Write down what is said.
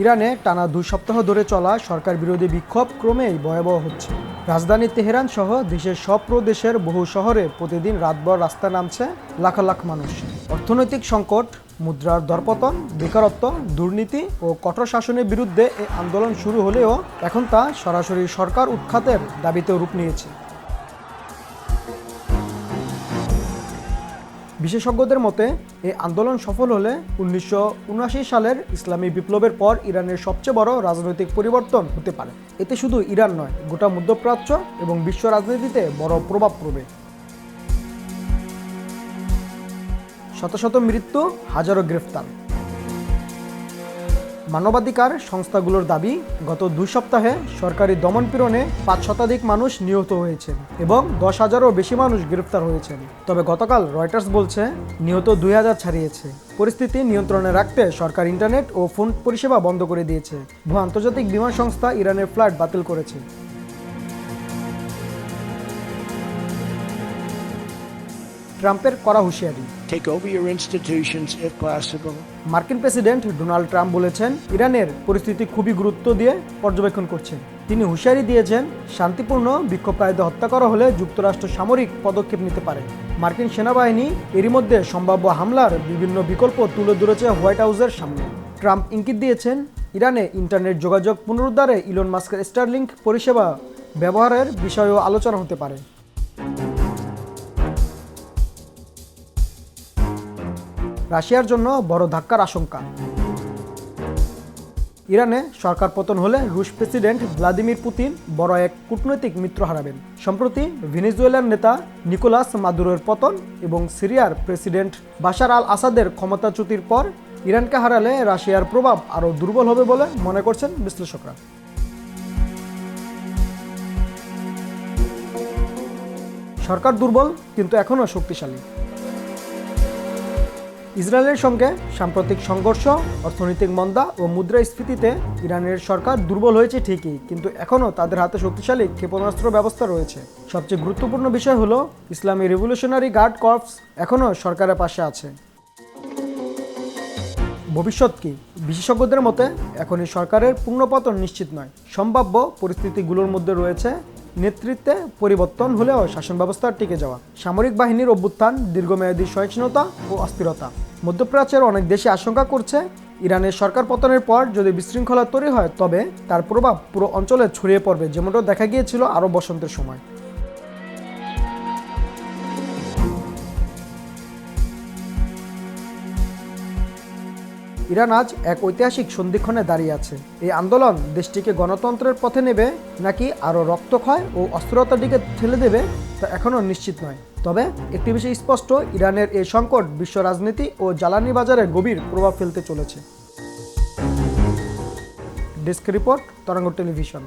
ইরানে টানা দুই সপ্তাহ ধরে চলা সরকার বিরোধী বিক্ষোভ ক্রমেই ভয়াবহ হচ্ছে। রাজধানী তেহরান সহ দেশের সব প্রদেশের বহু শহরে প্রতিদিন রাতভর রাস্তায় নামছে লাখ লাখ মানুষ। অর্থনৈতিক সংকট, মুদ্রার দরপতন, বেকারত্ব, দুর্নীতি ও কঠোর শাসনের বিরুদ্ধে এই আন্দোলন শুরু হলেও এখন তা সরাসরি সরকার উৎখাতের দাবিতে রূপ নিয়েছে। বিশেষজ্ঞদের মতে, এই আন্দোলন সফল হলে উনিশশো সালের ইসলামী বিপ্লবের পর ইরানের সবচেয়ে বড় রাজনৈতিক পরিবর্তন হতে পারে। এতে শুধু ইরান নয়, গোটা মধ্যপ্রাচ্য এবং বিশ্ব রাজনীতিতে বড় প্রভাব পড়বে। শত শত মৃত্যু, হাজারো গ্রেফতার। মানবাধিকার সংস্থাগুলোর দাবি, গত দুই সপ্তাহে সরকারি দমনপীড়নে পাঁচ শতাধিক মানুষ নিহত হয়েছেন এবং দশ হাজারও বেশি মানুষ গ্রেফতার হয়েছেন। তবে গতকাল রয়টার্স বলছে, নিহত দুই হাজার ছাড়িয়েছে। পরিস্থিতি নিয়ন্ত্রণে রাখতে সরকার ইন্টারনেট ও ফোন পরিষেবা বন্ধ করে দিয়েছে। ভূ আন্তর্জাতিক বিমান সংস্থা ইরানের ফ্লাইট বাতিল করেছে। ট্রাম্পের কড়া হুঁশিয়ারি। Take over your institutions if possible. মার্কিন প্রেসিডেন্ট ডোনাল্ড ট্রাম্প বলেছেন ইরানের পরিস্থিতি খুবই গুরুত্ব দিয়ে পর্যবেক্ষণ করছেন। তিনি হুঁশিয়ারি দিয়েছেন শান্তিপূর্ণ বিক্ষোভকারীদের হত্যা করা হলে যুক্তরাষ্ট্র সামরিক পদক্ষেপ নিতে পারে। মার্কিন সেনাবাহিনী এরই মধ্যে সম্ভাব্য হামলার বিভিন্ন বিকল্প তুলে ধরেছে হোয়াইট হাউসের সামনে। ট্রাম্প ইঙ্গিত দিয়েছেন ইরানে ইন্টারনেট যোগাযোগ পুনরুদ্ধারে ইলন মাস্কের স্টারলিংক পরিষেবা ব্যবহারের বিষয়েও আলোচনা হতে পারে। রাশিয়ার জন্য বড় ধাক্কার আশঙ্কা। ইরানে সরকার পতন হলে রুশ প্রেসিডেন্ট ভ্লাদিমির পুতিন বড় এক কূটনৈতিক মিত্র হারাবেন। সম্প্রতি ভেনেজুয়েলার নেতা নিকোলাস মাদুরোর পতন এবং সিরিয়ার প্রেসিডেন্ট বাশার আল আসাদের ক্ষমতাচ্যুতির পর ইরানকে হারালে রাশিয়ার প্রভাব আরও দুর্বল হবে বলে মনে করছেন বিশ্লেষকরা। সরকার দুর্বল, কিন্তু এখনও শক্তিশালী। ইসরায়েলের সঙ্গে সাম্প্রতিক সংঘর্ষ, অর্থনৈতিক মন্দা ও মুদ্রাস্ফীতিতে ইরানের সরকার দুর্বল হয়েছে ঠিকই, কিন্তু এখনও তাদের হাতে শক্তিশালী ক্ষেপণাস্ত্র ব্যবস্থা রয়েছে। সবচেয়ে গুরুত্বপূর্ণ বিষয় হলো ইসলামী রেভলিউশনারি গার্ড কর্পস এখনও সরকারের পাশে আছে। ভবিষ্যৎ কি? বিশেষজ্ঞদের মতে, এখনই সরকারের পূর্ণপতন নিশ্চিত নয়। সম্ভাব্য পরিস্থিতিগুলোর মধ্যে রয়েছে নেতৃত্বে পরিবর্তন হলেও শাসন ব্যবস্থা টিকে যাওয়া, সামরিক বাহিনীর অভ্যুত্থান, দীর্ঘমেয়াদী সহিষ্ণুতা ও অস্থিরতা। মধ্যপ্রাচ্যের অনেক দেশে আশঙ্কা করছে, ইরানের সরকার পতনের পর যদি বিশৃঙ্খলা তৈরি হয়, তবে তার প্রভাব পুরো অঞ্চলে ছড়িয়ে পড়বে, যেমনটা দেখা গিয়েছিল আরও বসন্তের সময়। ইরান আজ এক ঐতিহাসিক সন্ধিক্ষণে দাঁড়িয়ে আছে। এই আন্দোলন দেশটিকে গণতন্ত্রের পথে নেবে নাকি আরও রক্তক্ষয় ও অস্থিরতার দিকে ঠেলে দেবে তা এখনও নিশ্চিত নয়। তবে একটি বিষয় স্পষ্ট, ইরানের এই সংকট বিশ্ব রাজনীতি ও জ্বালানি বাজারে গভীর প্রভাব ফেলতে চলেছে। ডেস্ক রিপোর্ট, তরঙ্গ টেলিভিশন।